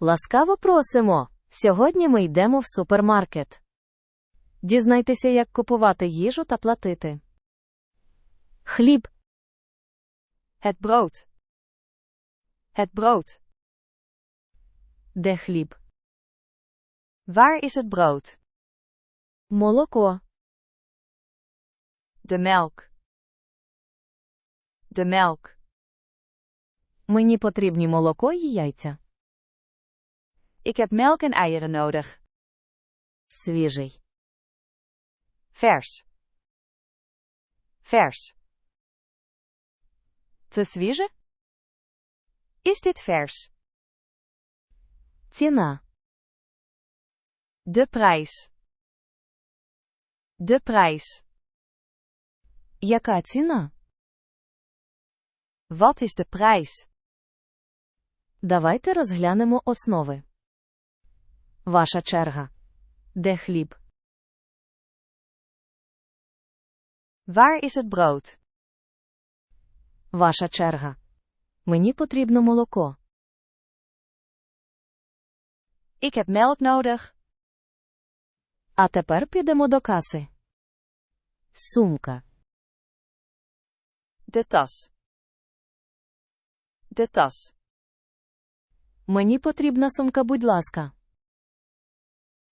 Ласкаво просимо! Сьогодні ми йдемо в супермаркет. Дізнайтеся, як купувати їжу та платити. Хліб, Het brood. Het brood. де хліб, Waar is het brood? молоко, De melk. De melk. мені потрібні молоко і яйця. Ik heb melk en eieren nodig. Свіжий, Vers. Vers. Це свіже? Is dit vers? ціна, De prijs. De prijs. яка ціна? Wat is de prijs? Давайте розглянемо основи. Ваша черга. Де хліб? Waar is het brood? Ваша черга. Мені потрібно молоко. Ik heb melk nodig. А тепер підемо до каси. Сумка. De tas. De tas. Мені потрібна сумка, будь ласка.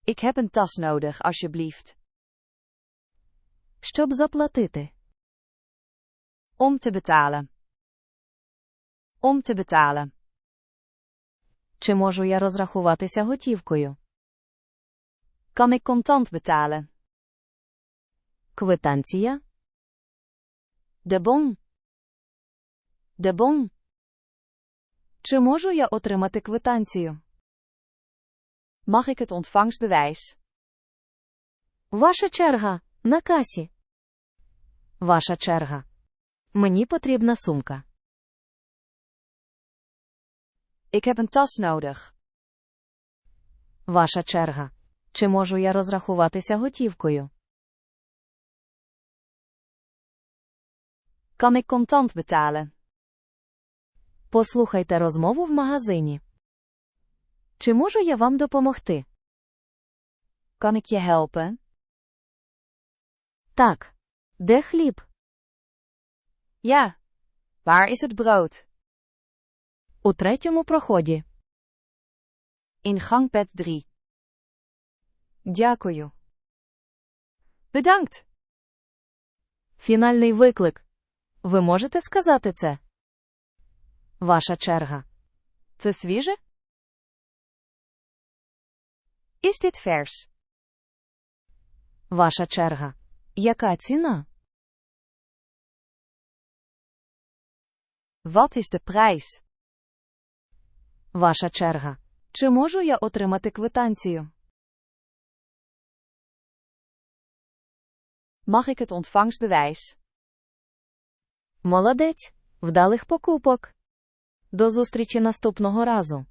Ik heb een tas nodig, alsjeblieft. Щоб заплатити. Om te betalen. Om te betalen. Чи можу я розрахуватися готівкою? Kan ik contant betalen? Квитанція? De bon. De bon. Чи можу я отримати квитанцію? Mag ik het ontvangstbewijs? Ваша черга. На касі. Ваша черга. Мені потрібна сумка. Ik heb een tas nodig. Ваша черга. Чи можу я розрахуватися готівкою? Kan ik contant betalen? Послухайте розмову в магазині. Чи можу я вам допомогти? Kan ik je helpen? Так. Де хліб? Ja. Waar is het brood? У третьому проході. In gangpad 3. Дякую. Bedankt. Фінальний виклик. Ви можете сказати це? Ваша черга. Це свіже? Is dit vers? Ваша черга. Яка ціна? Wat is de prijs? Ваша черга. Чи можу я отримати квитанцію? Mag ik het ontvangstbewijs? Молодець. Вдалих покупок. До зустрічі наступного разу.